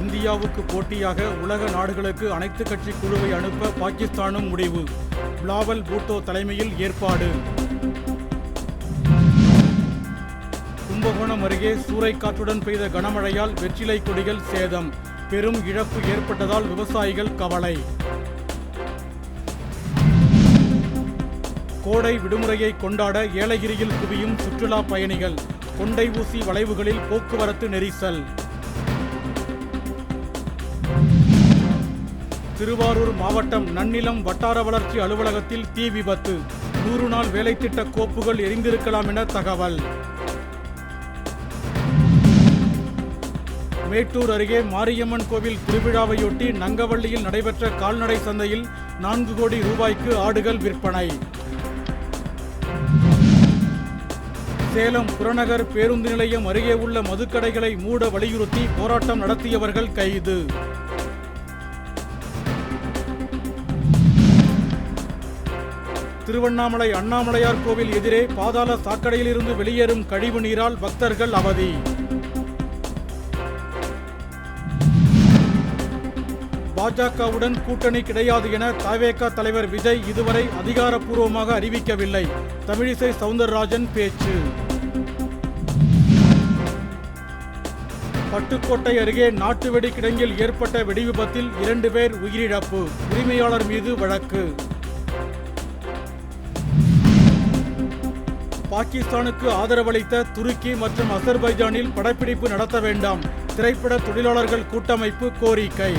இந்தியாவுக்கு போட்டியாக உலக நாடுகளுக்கு அனைத்து கட்சி குழுவை அனுப்ப பாகிஸ்தானும் முடிவு. பிளாவல் பூட்டோ தலைமையில் ஏற்பாடு. கும்பகோணம் அருகே சூறைக்காற்றுடன் பெய்த கனமழையால் வெற்றிலை கொடிகள் சேதம். பெரும் இழப்பு ஏற்பட்டதால் விவசாயிகள் கவலை. கோடை விடுமுறையை கொண்டாட ஏலகிரியில் குவியும் சுற்றுலா பயணிகள். கொண்டை ஊசி வளைவுகளில் போக்குவரத்து நெரிசல். திருவாரூர் மாவட்டம் நன்னிலம் வட்டார வளர்ச்சி அலுவலகத்தில் தீ விபத்து. நூறு நாள் வேலை திட்ட கோப்புகள் எரிந்திருக்கலாம் என தகவல். மேட்டூர் அருகே மாரியம்மன் கோவில் திருவிழாவையொட்டி நங்கவள்ளியில் நடைபெற்ற கால்நடை சந்தையில் நான்கு கோடி ரூபாய்க்கு ஆடுகள் விற்பனை. சேலம் புறநகர் பேருந்து நிலையம் அருகே உள்ள மதுக்கடைகளை மூட வலியுறுத்தி போராட்டம் நடத்தியவர்கள் கைது. திருவண்ணாமலை அண்ணாமலையார் கோவில் எதிரே பாதாள சாக்கடையிலிருந்து வெளியேறும் கழிவு நீரால் பக்தர்கள் அவதி. பாஜகவுடன் கூட்டணி கிடையாது என தவேக தலைவர் விஜய் இதுவரை அதிகாரப்பூர்வமாக அறிவிக்கவில்லை. தமிழிசை சவுந்தரராஜன் பேச்சு. பட்டுக்கோட்டை அருகே நாட்டு வெடி கிடங்கில் ஏற்பட்ட வெடிவிபத்தில் இரண்டு பேர் உயிரிழப்பு. உரிமையாளர் மீது வழக்கு. பாகிஸ்தானுக்கு ஆதரவளித்த துருக்கி மற்றும் அசர்பைஜானில் படப்பிடிப்பு நடத்த வேண்டாம். திரைப்பட தொழிலாளர்கள் கூட்டமைப்பு கோரிக்கை.